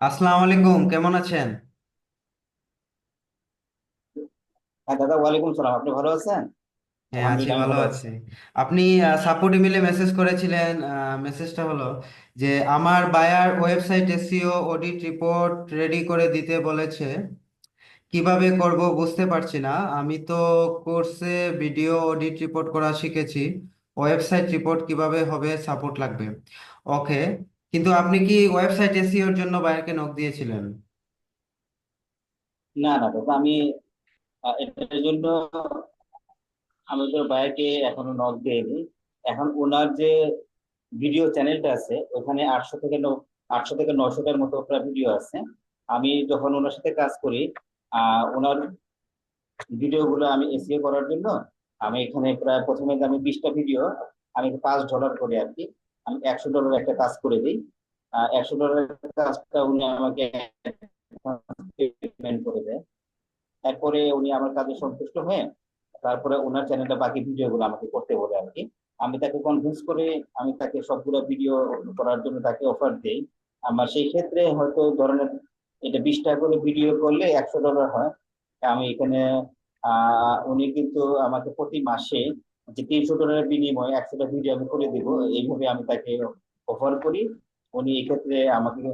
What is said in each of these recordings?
আসসালামু আলাইকুম কেমন আছেন? হ্যাঁ দাদা ওয়ালাইকুম সালাম। আপনি ভালো আছেন? হ্যাঁ আছি আলহামদুলিল্লাহ আমি ভালো ভালো আছি। আছি আপনি সাপোর্ট ইমেলে মেসেজ করেছিলেন মেসেজটা হলো যে আমার buyer website SEO audit report ready করে দিতে বলেছে। কীভাবে করব বুঝতে পারছি না। আমি তো কোর্সে ভিডিও অডিট রিপোর্ট করা শিখেছি। ওয়েবসাইট রিপোর্ট কীভাবে হবে সাপোর্ট লাগবে। ওকে কিন্তু আপনি কি ওয়েবসাইট এসইওর জন্য বায়ারকে নক দিয়েছিলেন? না না দাদা আমি এটার জন্য আমি তো ভাইয়াকে এখনও নক দিইনি। এখন ওনার যে ভিডিও চ্যানেলটা আছে, ওখানে আটশো থেকে আটশো থেকে নয়শোটার মতো প্রায় ভিডিও আছে। আমি যখন ওনার সাথে কাজ করি ওনার ভিডিও গুলো আমি এসিও করার জন্য, আমি এখানে প্রায় প্রথমে আমি বিশটা ভিডিও আমি পাঁচ ডলার করে আর কি আমি একশো ডলার একটা কাজ করে দিই। একশো ডলারের কাজটা উনি আমাকে পেমেন্ট করে দেয়। এরপরে উনি আমার কাজে সন্তুষ্ট হয়ে তারপরে ওনার চ্যানেলটা বাকি ভিডিও গুলো আমাকে করতে বলে আর কি আমি তাকে কনভিন্স করে আমি তাকে সবগুলো ভিডিও করার জন্য তাকে অফার দেই। আমার সেই ক্ষেত্রে হয়তো ধরনের এটা বিশ টাকা করে ভিডিও করলে একশো ডলার হয়। আমি এখানে উনি কিন্তু আমাকে প্রতি মাসে যে তিনশো ডলারের বিনিময়ে একশোটা ভিডিও আমি করে দেবো, এইভাবে আমি তাকে অফার করি। উনি এক্ষেত্রে আমাকে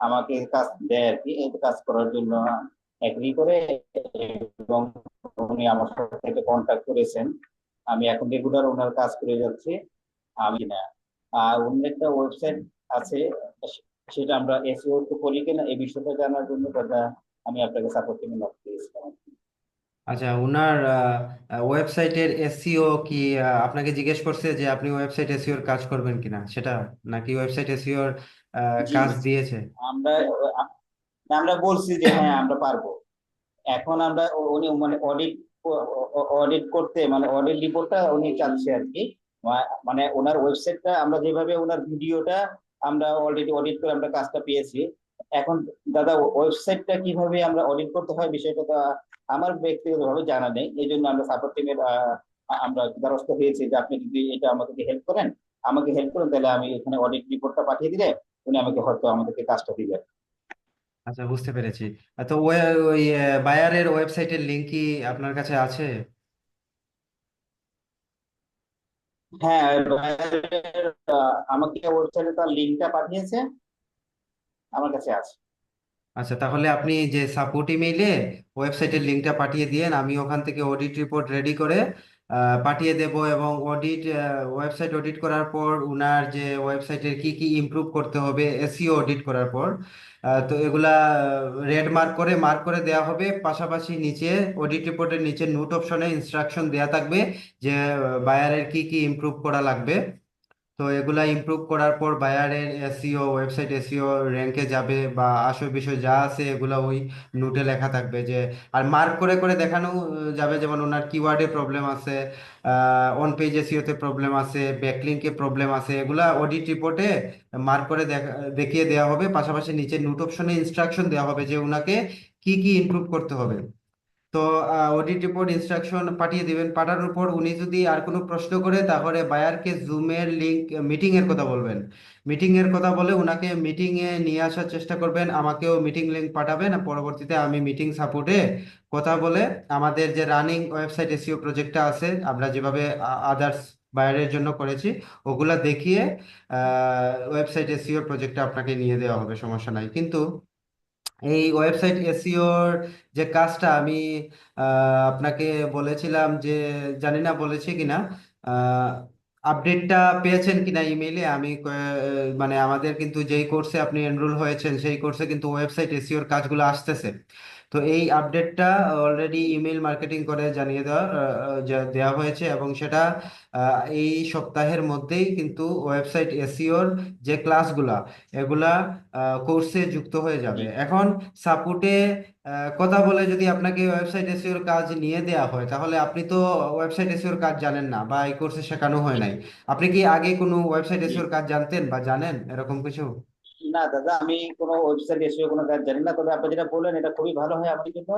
আমাকে কাজ দেয় আর কি কাজ করার জন্য এগ্রি করে এবং উনি আমার সাথে কন্ট্যাক্ট করেছেন। আমি এখন রেগুলার ওনার কাজ করে যাচ্ছি, আমি না। আর অন্য একটা ওয়েবসাইট আছে, সেটা আমরা এসইও তো করি কিনা, এই বিষয়টা জানার জন্য দাদা, আমি আপনাকে সাপোর্ট নক দিয়েছিলাম আচ্ছা ওনার ওয়েবসাইটের এসইও কি আহ, আপনাকে জিজ্ঞেস করছে যে আপনি ওয়েবসাইট এসইওর কাজ করবেন কিনা? সেটা নাকি ওয়েবসাইট এসইওর জি। কাজ দিয়েছে? আমরা আমরা বলছি যে হ্যাঁ আমরা পারব। এখন আমরা উনি মানে অডিট অডিট করতে মানে অডিট রিপোর্টটা উনি চাচ্ছে আর কি। মা- মানে ওনার ওয়েবসাইটটা আমরা যেভাবে ওনার ভিডিওটা আমরা অলরেডি অডিট করে আমরা কাজটা পেয়েছি। এখন দাদা ওয়েবসাইটটা কীভাবে আমরা অডিট করতে হয় বিষয়টা তো আমার ব্যক্তিগতভাবে জানা নেই এই জন্য আমরা সাপোর্ট টিমের আমরা দ্বারস্থ হয়েছি যে আপনি যদি এটা আমাদেরকে হেল্প করেন আমাকে হেল্প করেন তাহলে আমি এখানে অডিট রিপোর্টটা পাঠিয়ে দিলে উনি আমাকে হয়তো আমাদেরকে কাজটা দিবেন আচ্ছা বুঝতে পেরেছি। তো ওই বায়ারের ওয়েবসাইটের লিংক কি আপনার কাছে আছে? হ্যাঁ আমাকে ওয়েবসাইটে তার লিঙ্কটা পাঠিয়েছে আমার কাছে আছে। আচ্ছা তাহলে আপনি যে সাপোর্ট ইমেইলে ওয়েবসাইটের লিঙ্কটা পাঠিয়ে দিয়েন, আমি ওখান থেকে অডিট রিপোর্ট রেডি করে পাঠিয়ে দেব এবং অডিট ওয়েবসাইট অডিট করার পর উনার যে ওয়েবসাইটের কি কি ইমপ্রুভ করতে হবে এসইও অডিট করার পর তো এগুলা রেড মার্ক করে মার্ক করে দেওয়া হবে। পাশাপাশি নিচে অডিট রিপোর্টের নিচে নোট অপশনে ইনস্ট্রাকশন দেওয়া থাকবে যে বায়ারের কি কি ইমপ্রুভ করা লাগবে। তো এগুলা ইমপ্রুভ করার পর বায়ারের এসইও ওয়েবসাইট এসইও র্যাঙ্কে যাবে বা আসল বিষয় যা আছে এগুলা ওই নোটে লেখা থাকবে যে, আর মার্ক করে করে দেখানো যাবে যেমন ওনার কিওয়ার্ডে প্রবলেম আছে অন পেজ এসইওতে প্রবলেম আছে ব্যাকলিঙ্কে প্রবলেম আছে, এগুলা অডিট রিপোর্টে মার্ক করে দেখা, দেখিয়ে দেওয়া হবে। পাশাপাশি নিচে নোট অপশনে ইনস্ট্রাকশন দেওয়া হবে যে ওনাকে কি কি ইমপ্রুভ করতে হবে। তো অডিট রিপোর্ট ইনস্ট্রাকশন পাঠিয়ে দিবেন। পাঠানোর পর উনি যদি আর কোনো প্রশ্ন করে, তাহলে বায়ারকে জুমের লিঙ্ক মিটিং এর কথা বলবেন। মিটিং এর কথা বলে ওনাকে মিটিং এ নিয়ে আসার চেষ্টা করবেন। আমাকেও মিটিং লিঙ্ক পাঠাবেন। পরবর্তীতে আমি মিটিং সাপোর্টে কথা বলে আমাদের যে রানিং ওয়েবসাইট এসিও প্রজেক্টটা আছে, আমরা যেভাবে আদার্স বায়ারের জন্য করেছি, ওগুলা দেখিয়ে ওয়েবসাইট এসিও প্রজেক্টটা আপনাকে নিয়ে দেওয়া হবে। সমস্যা নাই। কিন্তু এই ওয়েবসাইট এসিওর যে কাজটা আমি আপনাকে বলেছিলাম যে, জানি না বলেছি কিনা আপডেটটা পেয়েছেন কিনা ইমেইলে? আমি মানে আমাদের কিন্তু যেই কোর্সে আপনি এনরোল হয়েছেন, সেই কোর্সে কিন্তু ওয়েবসাইট এসিওর কাজগুলো আসতেছে। তো এই আপডেটটা অলরেডি ইমেল মার্কেটিং করে জানিয়ে দেওয়া আহ, যা- দেওয়া হয়েছে এবং সেটা এই সপ্তাহের মধ্যেই কিন্তু ওয়েবসাইট এসইওর যে ক্লাসগুলা এগুলা কোর্সে যুক্ত হয়ে যাবে। এখন সাপোর্টে কথা বলে যদি আপনাকে ওয়েবসাইট এসইওর কাজ নিয়ে দেওয়া হয় তাহলে আপনি তো ওয়েবসাইট এসইওর কাজ জানেন না বা এই কোর্সে শেখানো হয় নাই। আপনি কি আগে কোনো ওয়েবসাইট জি। এসইওর কাজ জানতেন বা জানেন এরকম কিছু? না, দাদা, আমি কোনো ওয়েবসাইট এসে কোনো কাজ জানি না, তবে আপনি যেটা বললেন, এটা খুবই ভালো হয় আমার জন্য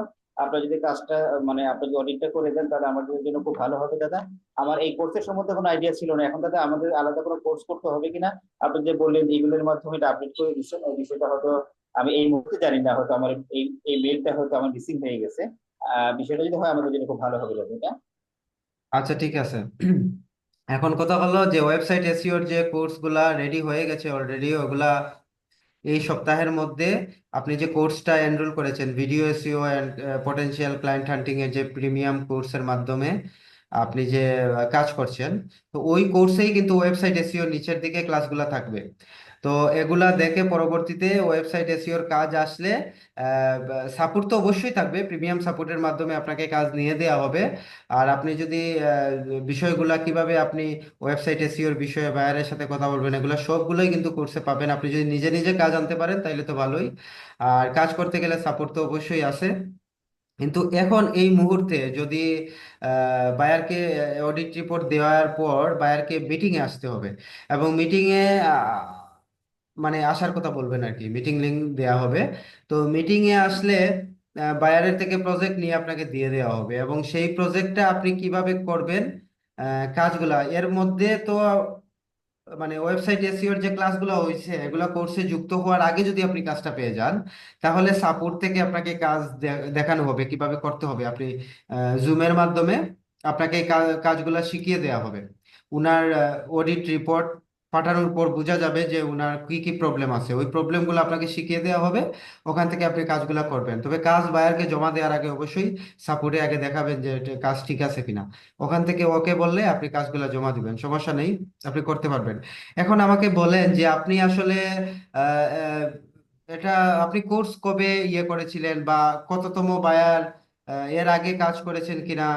আপনার যদি কাজটা মানে আপনি যদি অডিটটা করে দেন, তাহলে আমার জন্য খুব ভালো হবে, দাদা। আমার এই কোর্সের সম্বন্ধে কোনো আইডিয়া ছিল না। এখন, দাদা, আমাদের আলাদা কোনো কোর্স করতে হবে কিনা? আপনি যে বললেন ইমেলের মাধ্যমে এটা আপডেট করে দিচ্ছেন, ওই বিষয়টা হয়তো আমি এই মুহূর্তে জানি না, হয়তো আমার এই এই মেলটা হয়তো আমার মিসিং হয়ে গেছে। বিষয়টা যদি হয়, আমাদের জন্য খুব ভালো হবে, দাদা আচ্ছা ঠিক আছে। এখন কথা হলো যে ওয়েবসাইট এসইওর যে কোর্সগুলা রেডি হয়ে গেছে অলরেডি ওগুলা এই সপ্তাহের মধ্যে আপনি যে কোর্সটা এনরোল করেছেন video SEO and potential client hunting এর যে প্রিমিয়াম কোর্সের মাধ্যমে আপনি যে কাজ করছেন, তো ওই কোর্সেই কিন্তু ওয়েবসাইট এসিও নিচের দিকে ক্লাসগুলো থাকবে। তো এগুলা দেখে পরবর্তীতে ওয়েবসাইট এসিওর কাজ আসলে সাপোর্ট তো অবশ্যই থাকবে প্রিমিয়াম সাপোর্টের মাধ্যমে আপনাকে কাজ নিয়ে দেওয়া হবে। আর আপনি যদি বিষয়গুলা কীভাবে আপনি ওয়েবসাইট এসিওর বিষয়ে বায়ারের সাথে কথা বলবেন, এগুলো সবগুলোই কিন্তু কোর্সে পাবেন। আপনি যদি নিজে নিজে কাজ আনতে পারেন তাহলে তো ভালোই। আর কাজ করতে গেলে সাপোর্ট তো অবশ্যই আছে। কিন্তু এখন এই মুহূর্তে যদি বায়ারকে অডিট রিপোর্ট দেওয়ার পর বায়ারকে মিটিংয়ে আসতে হবে। এবং মিটিংয়ে মানে আসার কথা বলবেন আর কি মিটিং লিঙ্ক দেওয়া হবে। তো মিটিংয়ে আসলে বায়ারের থেকে প্রজেক্ট নিয়ে আপনাকে দিয়ে দেওয়া হবে এবং সেই প্রজেক্টটা আপনি কীভাবে করবেন কাজগুলা। এর মধ্যে তো মানে ওয়েবসাইট এসইওর যে ক্লাসগুলো হয়েছে এগুলো কোর্সে যুক্ত হওয়ার আগে যদি আপনি কাজটা পেয়ে যান, তাহলে সাপোর্ট থেকে আপনাকে কাজ দেখানো হবে, কীভাবে করতে হবে। আপনি জুমের মাধ্যমে আপনাকে কাজগুলো শিখিয়ে দেওয়া হবে। উনার অডিট রিপোর্ট পাঠানোর পর বোঝা যাবে যে ওনার কি কি প্রবলেম আছে। ওই প্রবলেমগুলো আপনাকে শিখিয়ে দেওয়া হবে। ওখান থেকে আপনি কাজগুলো করবেন। তবে কাজ বায়ারকে জমা দেওয়ার আগে অবশ্যই সাপোর্টে আগে দেখাবেন যে কাজ ঠিক আছে কিনা। ওখান থেকে ওকে বললে আপনি কাজগুলো জমা দিবেন, সমস্যা নেই, আপনি করতে পারবেন। এখন আমাকে বলেন যে আপনি আসলে এটা আপনি কোর্স কবে ইয়ে করেছিলেন বা কততম বায়ার এর আগে কাজ করেছেন কিনা?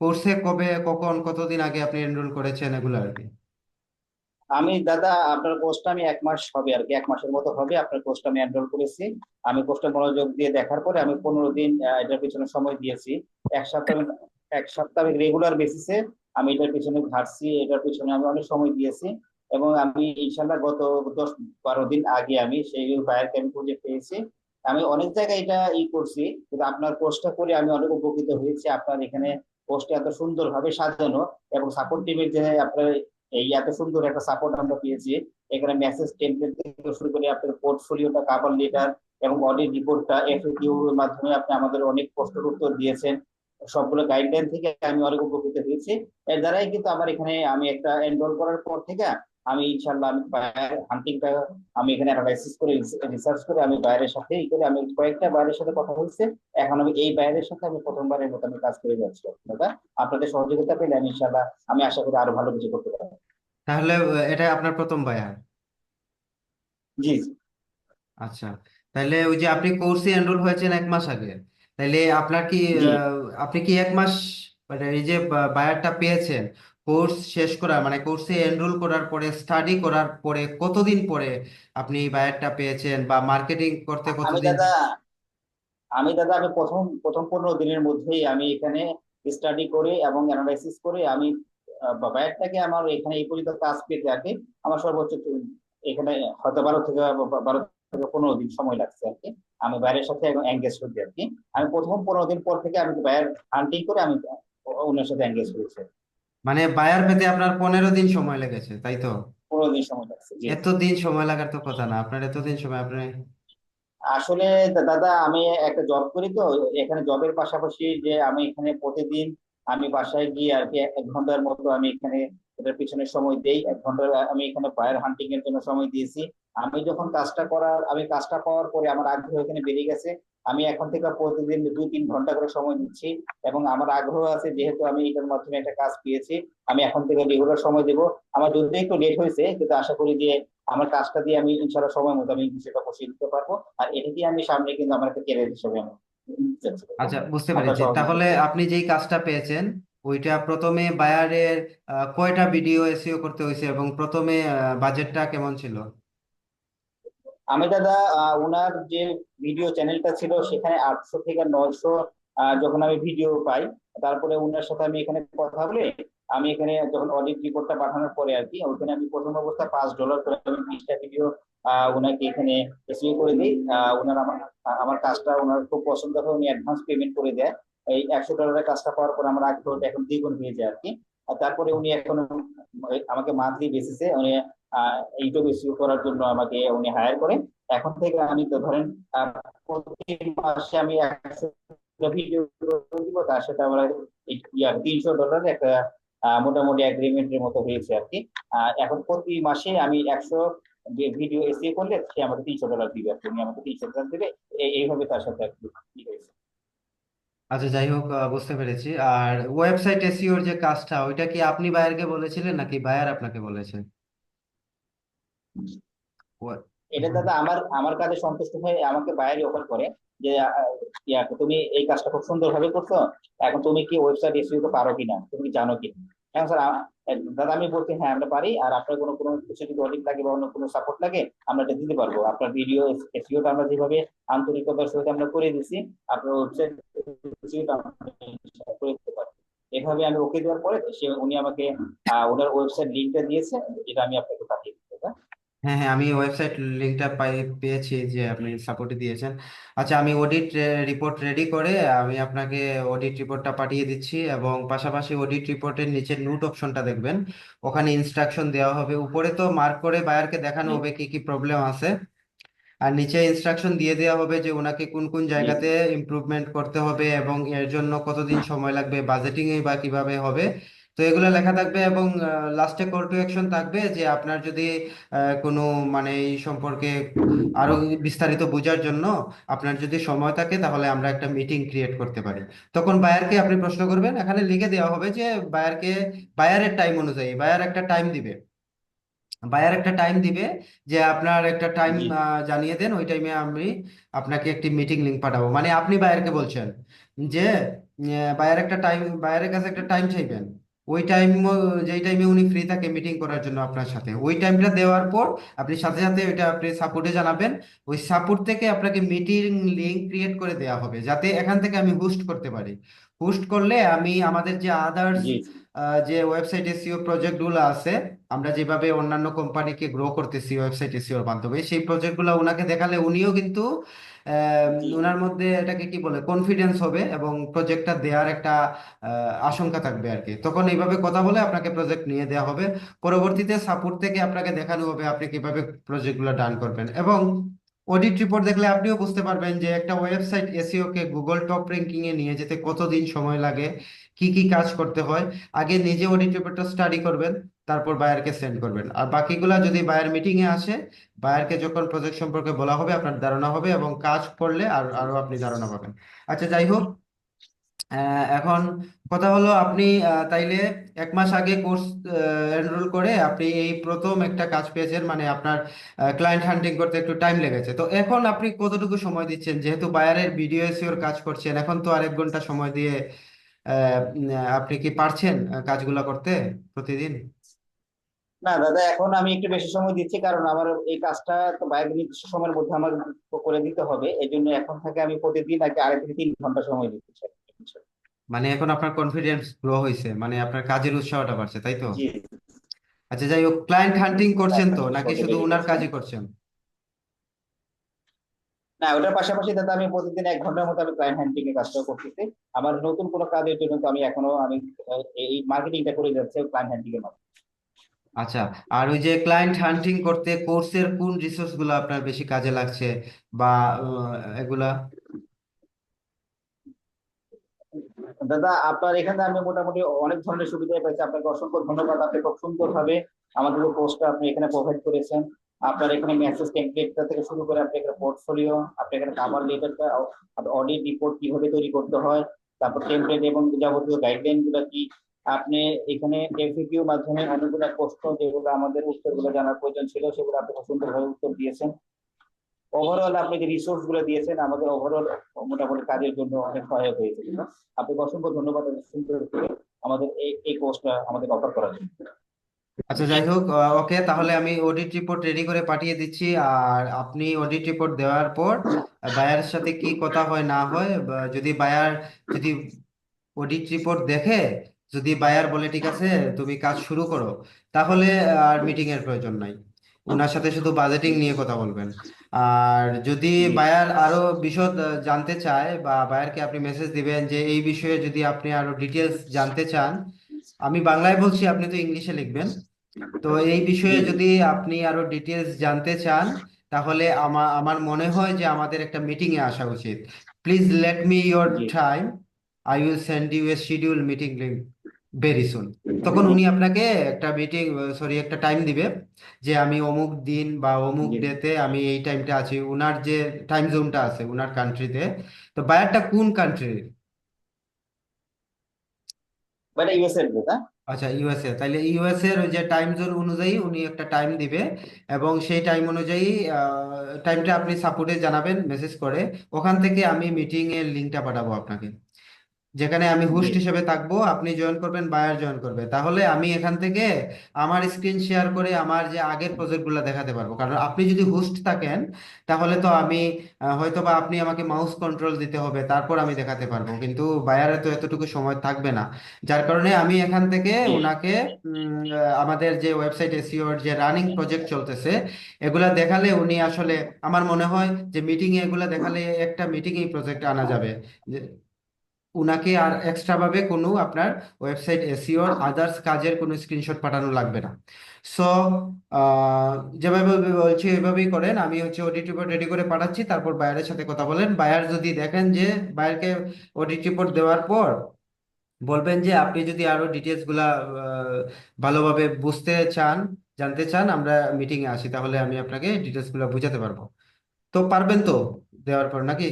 কোর্সে কবে, কখন, কতদিন আগে আপনি এনরোল করেছেন এগুলো আর কি? আমি, দাদা, আপনার কোর্সটা আমি এক মাস হবে আর কি, এক মাসের মতো হবে। আপনার কোর্সটা আমি এনরোল করেছি। আমি কোর্সটা মনোযোগ দিয়ে দেখার পরে আমি পনেরো দিন এটার পিছনে সময় দিয়েছি। এক সপ্তাহ এক সপ্তাহ রেগুলার বেসিসে আমি এটার পিছনে ঘাটছি, এটার পিছনে আমি অনেক সময় দিয়েছি। এবং আমি ইনশাল্লাহ গত দশ, বারো দিন আগে আমি সেই বায়ারকে আমি খুঁজে পেয়েছি। আমি অনেক জায়গায় এটা ই করছি, কিন্তু আপনার কোর্সটা করে আমি অনেক উপকৃত হয়েছি। আপনার এখানে কোর্সটা এত সুন্দরভাবে সাজানো এবং সাপোর্ট টিমের যে আপনার এই এত সুন্দর একটা সাপোর্ট আমরা পেয়েছি। এখানে মেসেজ টেমপ্লেট থেকে শুরু করে আপনার পোর্টফোলিওটা কাভার লেটার এবং অডিট রিপোর্টটা এফএকিউ এর মাধ্যমে আপনি আমাদের অনেক প্রশ্নের উত্তর দিয়েছেন। সবগুলো গাইডলাইন থেকে আমি অনেক উপকৃত হয়েছি। এর দ্বারাই কিন্তু আমার এখানে আমি একটা এনরোল করার পর থেকে আমি ইনশাল্লাহ আমি হান্টিংটা আমি এখানে অ্যানালাইসিস করে রিসার্চ করে আমি বাইরের সাথে ই করে আমি কয়েকটা বাইরের সাথে কথা বলছি এখন আমি এই বাইরের সাথে আমি প্রথমবারের মতো আমি কাজ করে যাচ্ছি। দাদা আপনাদের সহযোগিতা পেলে আমি ইনশাল্লাহ আমি আশা করি আরও ভালো কিছু করতে পারব। তাহলে এটা আপনার প্রথম বায়ার? জি। আচ্ছা তাহলে ওই যে আপনি কোর্সে এনরোল হয়েছেন এক মাস আগে তাহলে আপনার কি আপনি কি এক মাস মানে এই যে বায়ারটা পেয়েছেন কোর্স শেষ করা মানে কোর্সে এনরোল করার পরে স্টাডি করার পরে কতদিন পরে আপনি এই বায়ারটা পেয়েছেন বা মার্কেটিং করতে আমি কতদিন? দাদা আমি দাদা আমি প্রথম প্রথম পনেরো দিনের মধ্যেই আমি এখানে স্টাডি করে এবং অ্যানালাইসিস করে আমি বায়ারটাকে আমার এখানে এই পর্যন্ত কাজ পেতে আগে আমার সর্বোচ্চ এখানে হয়তো বারো থেকে বারো থেকে পনেরো দিন সময় লাগছে আর কি আমি বাইরের সাথে এঙ্গেজ হতে আর কি আমি প্রথম পনেরো দিন পর থেকে আমি বাইর হান্টিং করে আমি ওনার সাথে এঙ্গেজ হয়েছি মানে বায়ার পেতে আপনার পনেরো দিন সময় লেগেছে তাই তো? পনেরো দিন সময় লাগছে জি। এত দিন সময় লাগার তো কথা না আপনার এত দিন সময় আপনি? আসলে দাদা আমি একটা জব করি তো এখানে জবের পাশাপাশি যে আমি এখানে প্রতিদিন আমি বাসায় গিয়ে আর কি এক ঘণ্টার মতো আমি এখানে এটার পিছনে সময় দেই, এক ঘণ্টা আমি এখানে বায়ার হান্টিং এর জন্য সময় দিয়েছি। আমি যখন কাজটা করার, আমি কাজটা পাওয়ার পরে আমার আগ্রহ এখানে বেড়ে গেছে। আমি এখন থেকে প্রতিদিন দুই তিন ঘণ্টা করে সময় দিচ্ছি এবং আমার আগ্রহ আছে যেহেতু আমি এটার মাধ্যমে একটা কাজ পেয়েছি, আমি এখন থেকে রেগুলার সময় দেবো। আমার যদি একটু লেট হয়েছে, কিন্তু আশা করি যে আমার কাজটা দিয়ে আমি ইনশাল্লাহ সময় মতো আমি সেটা বসিয়ে দিতে পারব। আর এটা দিয়ে আমি সামনে কিন্তু আমার একটা ক্যারিয়ার হিসেবে আমি। আচ্ছা বুঝতে পেরেছি। তাহলে আপনি যেই কাজটা পেয়েছেন ওইটা প্রথমে বায়ারের কয়টা ভিডিও এসইও করতে হয়েছে এবং প্রথমে বাজেটটা কেমন ছিল? আমি দাদা ওনার যে ভিডিও চ্যানেলটা ছিল সেখানে আটশো থেকে নয়শো যখন আমি ভিডিও পাই তারপরে ওনার সাথে আমি এখানে কথা বলে আমি এখানে যখন অডিট রিপোর্টটা পাঠানোর পরে আর কি ওখানে আমি প্রথম অবস্থা পাঁচ ডলার করে আমি বিশটা ভিডিও ওনাকে এখানে এসিও করে দিই। ওনার আমার আমার কাজটা ওনার খুব পছন্দ হয়, উনি অ্যাডভান্স পেমেন্ট করে দেয়। এই একশো ডলারের কাজটা পাওয়ার পর আমার আগ্রহটা এখন দ্বিগুণ হয়ে যায় আর কি। আর তারপরে উনি এখন আমাকে মান্থলি বেসিসে উনি ইউটিউব এসইও করার জন্য আমাকে উনি হায়ার করে। এখন থেকে আমি তো ধরেন প্রতি মাসে আমি ভিডিও তার সাথে আমরা তিনশো ডলার একটা মোটামুটি এগ্রিমেন্টের মতো হয়েছে আর কি। এখন প্রতি মাসে আমি একশো ভিডিও এসিও করলে সে আমাকে তিনশো ডলার দিবে আর কি। আমাকে তিনশো ডলার দিবে। এইভাবে তার সাথে আর কি হয়েছে। আচ্ছা যাই হোক বুঝতে পেরেছি। আর ওয়েবসাইট এসইওর যে কাজটা ওইটা কি আপনি বায়ারকে বলেছিলেন নাকি বায়ার আপনাকে বলেছেন এটা দাদা আমার আমার কাজে সন্তুষ্ট হয়ে আমাকে বাইরে অফার করে যে তুমি এই কাজটা খুব সুন্দর ভাবে করছ এখন তুমি কি ওয়েবসাইট এসইও তো পারো কিনা? তুমি কি জানো কিনা? এখন স্যার দাদা আমি বলছি হ্যাঁ আমরা পারি আর আপনার কোনো কোনো কিছু যদি অডিট লাগে বা অন্য কোনো সাপোর্ট লাগে আমরা এটা দিতে পারব। আপনার ভিডিও এসইওটা আমরা যেভাবে আন্তরিকতার সহিত আমরা করে দিছি আপনার ওয়েবসাইট করে দিতে পারব। এভাবে আমি ওকে দেওয়ার পরে সে উনি আমাকে ওনার ওয়েবসাইট লিঙ্কটা দিয়েছে যেটা আমি আপনাকে পাঠিয়ে হ্যাঁ হ্যাঁ আমি ওয়েবসাইট লিঙ্কটা পাই পেয়েছি যে আপনি সাপোর্ট দিয়েছেন। আচ্ছা আমি অডিট রিপোর্ট রেডি করে আমি আপনাকে অডিট রিপোর্টটা পাঠিয়ে দিচ্ছি এবং পাশাপাশি অডিট রিপোর্টের নিচে নোট অপশনটা দেখবেন। ওখানে ইনস্ট্রাকশন দেওয়া হবে। উপরে তো মার্ক করে বায়ারকে দেখানো হবে কি কি প্রবলেম আছে। আর নিচে ইনস্ট্রাকশন দিয়ে দেওয়া হবে যে ওনাকে কোন কোন জায়গাতে ইমপ্রুভমেন্ট করতে হবে এবং এর জন্য কতদিন সময় লাগবে বাজেটিং বা কীভাবে হবে। তো এগুলো লেখা থাকবে এবং লাস্টে কল টু অ্যাকশন থাকবে যে আপনার যদি কোনো মানে এই সম্পর্কে আরও বিস্তারিত বোঝার জন্য আপনার যদি সময় থাকে তাহলে আমরা একটা মিটিং ক্রিয়েট করতে পারি। তখন বায়ারকে আপনি প্রশ্ন করবেন এখানে লিখে দেওয়া হবে যে বায়ারকে বায়ারের টাইম অনুযায়ী বায়ার একটা টাইম দিবে। বায়ার একটা টাইম দিবে যে আপনার একটা টাইম জানিয়ে দেন ওই টাইমে আমি আপনাকে একটি মিটিং লিংক পাঠাবো। মানে আপনি বায়ারকে বলছেন যে বায়ার একটা টাইম বায়ারের কাছে একটা টাইম চাইবেন। ওই টাইম যেই টাইমে উনি ফ্রি থাকে মিটিং করার জন্য আপনার সাথে। ওই টাইমটা দেওয়ার পর আপনি সাথে সাথে ওইটা আপনি সাপোর্টে জানাবেন। ওই সাপোর্ট থেকে আপনাকে মিটিং লিংক ক্রিয়েট করে দেওয়া হবে, যাতে এখান থেকে আমি হোস্ট করতে পারি। হোস্ট করলে আমি আমাদের যে আদার্স যে ওয়েবসাইট এসইও প্রজেক্টগুলো আছে আমরা যেভাবে অন্যান্য কোম্পানিকে গ্রো করতেছি ওয়েবসাইট এসইওর মাধ্যমে সেই প্রজেক্টগুলো ওনাকে দেখালে উনিও কিন্তু ওনার মধ্যে এটাকে কি বলে কনফিডেন্স হবে এবং প্রজেক্টটা দেওয়ার একটা আশঙ্কা থাকবে আর কি তখন এইভাবে কথা বলে আপনাকে প্রজেক্ট নিয়ে দেওয়া হবে। পরবর্তীতে সাপোর্ট থেকে আপনাকে দেখানো হবে আপনি কীভাবে প্রজেক্টগুলো ডান করবেন। এবং অডিট রিপোর্ট দেখলে আপনিও বুঝতে পারবেন যে একটা ওয়েবসাইট এসইও কে গুগল টপ র্যাঙ্কিং এ নিয়ে যেতে কতদিন সময় লাগে, কি কি কাজ করতে হয়, আগে নিজে অডিট রিপোর্টটা স্টাডি করবেন, তারপর বায়ারকে সেন্ড করবেন। আর বাকিগুলা যদি বায়ার মিটিং এ আসে বায়ারকে যখন প্রজেক্ট সম্পর্কে বলা হবে, আপনার ধারণা হবে এবং কাজ করলে আর আরও আপনি ধারণা পাবেন। আচ্ছা যাই হোক এখন কথা হলো আপনি তাইলে এক মাস আগে কোর্স এনরোল করে আপনি এই প্রথম একটা কাজ পেয়েছেন মানে আপনার ক্লায়েন্ট হান্টিং করতে একটু টাইম লেগেছে। তো এখন আপনি কতটুকু সময় দিচ্ছেন? যেহেতু বায়ারের ভিডিও এসইওর কাজ করছেন, এখন তো আর এক ঘণ্টা সময় দিয়ে আপনি কি পারছেন কাজগুলা করতে প্রতিদিন? না দাদা, এখন আমি একটু বেশি সময় দিচ্ছি, কারণ আমার এই কাজটা তো বাইরে নির্দিষ্ট সময়ের মধ্যে আমার করে দিতে হবে। এই জন্য এখন থেকে আমি প্রতিদিন আগে আড়াই থেকে তিন ঘণ্টা সময় দিতে চাই। মানে এখন আপনার কনফিডেন্স গ্রো হয়েছে মানে আপনার কাজের উৎসাহটা বাড়ছে তাই তো? জি। আচ্ছা যাই হোক ক্লায়েন্ট হান্টিং করছেন তো নাকি শুধু ওনার কাজই করছেন? না ওটার পাশাপাশি দাদা আমি প্রতিদিন এক ঘণ্টার মতো আমি ক্লায়েন্ট হ্যান্ডিং এর কাজটা করতেছি। আমার নতুন কোনো কাজের জন্য তো আমি এখনও আমি এই মার্কেটিংটা করে যাচ্ছে ক্লায়েন্ট হ্যান্ডিং এর মাধ্যমে। আচ্ছা আর ওই যে ক্লায়েন্ট হান্টিং করতে কোর্সের কোন রিসোর্সগুলো আপনার বেশি কাজে লাগছে বা এগুলা? দাদা, আপনার এখানে আমি মোটামুটি অনেক ধরনের সুবিধা পেয়েছি আপনাকে অসংখ্য ধন্যবাদ। আপনি খুব সুন্দর সুন্দরভাবে আমাদের পোস্টটা আপনি এখানে প্রোভাইড করেছেন। আপনার এখানে মেসেজ টেমপ্লেটটা থেকে শুরু করে আপনি এখানে পোর্টফোলিও আপনি এখানে কাভার লেটারটা অডিট রিপোর্ট কীভাবে তৈরি করতে হয়, তারপর টেমপ্লেট এবং যাবতীয় গাইডলাইনগুলো কি, আপনি এখানে এফিকিউ মাধ্যমে অনেকগুলো প্রশ্ন যেগুলো আমাদের উত্তরগুলো জানার প্রয়োজন ছিল, সেগুলো আপনি সুন্দরভাবে উত্তর দিয়েছেন। ওভারঅল আপনি যে রিসোর্সগুলো দিয়েছেন, আমাদের ওভারঅল মোটামুটি কাজের জন্য অনেক সহায়ক হয়েছে। আপনাকে অসংখ্য ধন্যবাদ সুন্দর আমাদের এই এই কোর্সটা আমাদের অফার করার জন্য। আচ্ছা যাই হোক ওকে, তাহলে আমি অডিট রিপোর্ট রেডি করে পাঠিয়ে দিচ্ছি। আর আপনি অডিট রিপোর্ট দেওয়ার পর বায়ারের সাথে কি কথা হয়, না হয় যদি বায়ার যদি অডিট রিপোর্ট দেখে, যদি বায়ার বলে, ঠিক আছে, তুমি কাজ শুরু করো, তাহলে আর মিটিং এর প্রয়োজন নাই। ওনার সাথে শুধু বাজেটিং নিয়ে কথা বলবেন। আর যদি বায়ার আরও বিশদ জানতে চায় বা বায়ারকে আপনি মেসেজ দিবেন যে এই বিষয়ে যদি আপনি আরও ডিটেলস জানতে চান আমি বাংলায় বলছি আপনি তো ইংলিশে লিখবেন। তো এই বিষয়ে যদি আপনি আরও ডিটেলস জানতে চান তাহলে আমার আমার মনে হয় যে আমাদের একটা মিটিং এ আসা উচিত। Please let me your G time I will send you a schedule meeting link very soon তখন উনি আপনাকে একটা মিটিং সরি একটা টাইম দিবে যে আমি অমুক দিন বা অমুক ডেতে আমি এই টাইমটা আছি। উনার যে টাইম জোনটা আছে উনার কান্ট্রিতে তো। বায়ারটা কোন কান্ট্রির মানে ইউএসএ এর না আচ্ছা ইউএসএ তাইলে ইউএসএ এর যে টাইম জোন অনুযায়ী উনি একটা টাইম দিবে এবং সেই টাইম অনুযায়ী টাইমটা আপনি সাপোর্টে জানাবেন মেসেজ করে। ওখান থেকে আমি মিটিং এর লিঙ্কটা পাঠাবো আপনাকে। যেখানে আমি জি। হোস্ট হিসেবে থাকব আপনি জয়েন করবেন বায়ার জয়েন করবে। তাহলে আমি এখান থেকে আমার স্ক্রিন শেয়ার করে আমার যে আগের প্রজেক্টগুলো দেখাতে পারব। কারণ আপনি যদি হোস্ট থাকেন তাহলে তো আমি আহ, হয়তো বা আপনি আমাকে মাউস কন্ট্রোল দিতে হবে তারপর আমি দেখাতে পারব। কিন্তু বায়ারে তো এতটুকু সময় থাকবে না। যার কারণে আমি এখান থেকে জি। ওনাকে উম, আহ, আমাদের যে ওয়েবসাইট এসইওর যে রানিং প্রজেক্ট চলতেছে এগুলা দেখালে উনি আসলে আমার মনে হয় যে মিটিং এ এগুলা দেখালে একটা মিটিং এই প্রজেক্ট আনা যাবে। যে উনাকে আর এক্সট্রা ভাবে কোনো আপনার ওয়েবসাইট এসইওর আদার্স কাজের কোনো স্ক্রিনশট পাঠানো লাগবে না। সো যেভাবে বলছি ওইভাবেই করেন। আমি হচ্ছে অডিট রিপোর্ট রেডি করে পাঠাচ্ছি, তারপর বায়ারের সাথে কথা বলেন। বায়ার যদি দেখেন যে বায়ারকে অডিট রিপোর্ট দেওয়ার পর বলবেন যে আপনি যদি আরও ডিটেলসগুলা ভালোভাবে বুঝতে চান, জানতে চান, আমরা মিটিং এ আসি, তাহলে আমি আপনাকে ডিটেলসগুলা বুঝাতে পারব। তো পারবেন তো দেওয়ার পর নাকি?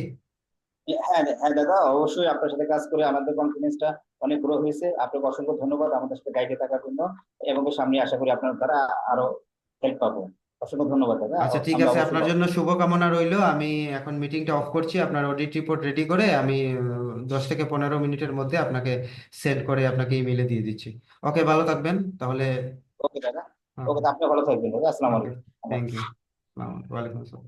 হ্যাঁ হ্যাঁ দাদা অবশ্যই আপনার সাথে কাজ করে আমাদের কনফিডেন্সটা অনেক গ্রো হয়েছে। আপনাকে অসংখ্য ধন্যবাদ আমাদের সাথে গাইডে থাকার জন্য এবং সামনে আশা করি আপনার দ্বারা আরও হেল্প পাবো। অসংখ্য ধন্যবাদ দাদা। আচ্ছা ঠিক আছে আপনার জন্য শুভকামনা রইল। আমি এখন মিটিংটা অফ করছি। আপনার অডিট রিপোর্ট রেডি করে আমি দশ থেকে পনেরো মিনিটের মধ্যে আপনাকে সেন্ড করে আপনাকে ইমেলে দিয়ে দিচ্ছি। ওকে ভালো থাকবেন। তাহলে ওকে দাদা। ওকে আপনি ভালো থাকবেন দাদা। আসসালামু আলাইকুম। থ্যাংক ইউ ওয়ালাইকুম আসসালাম।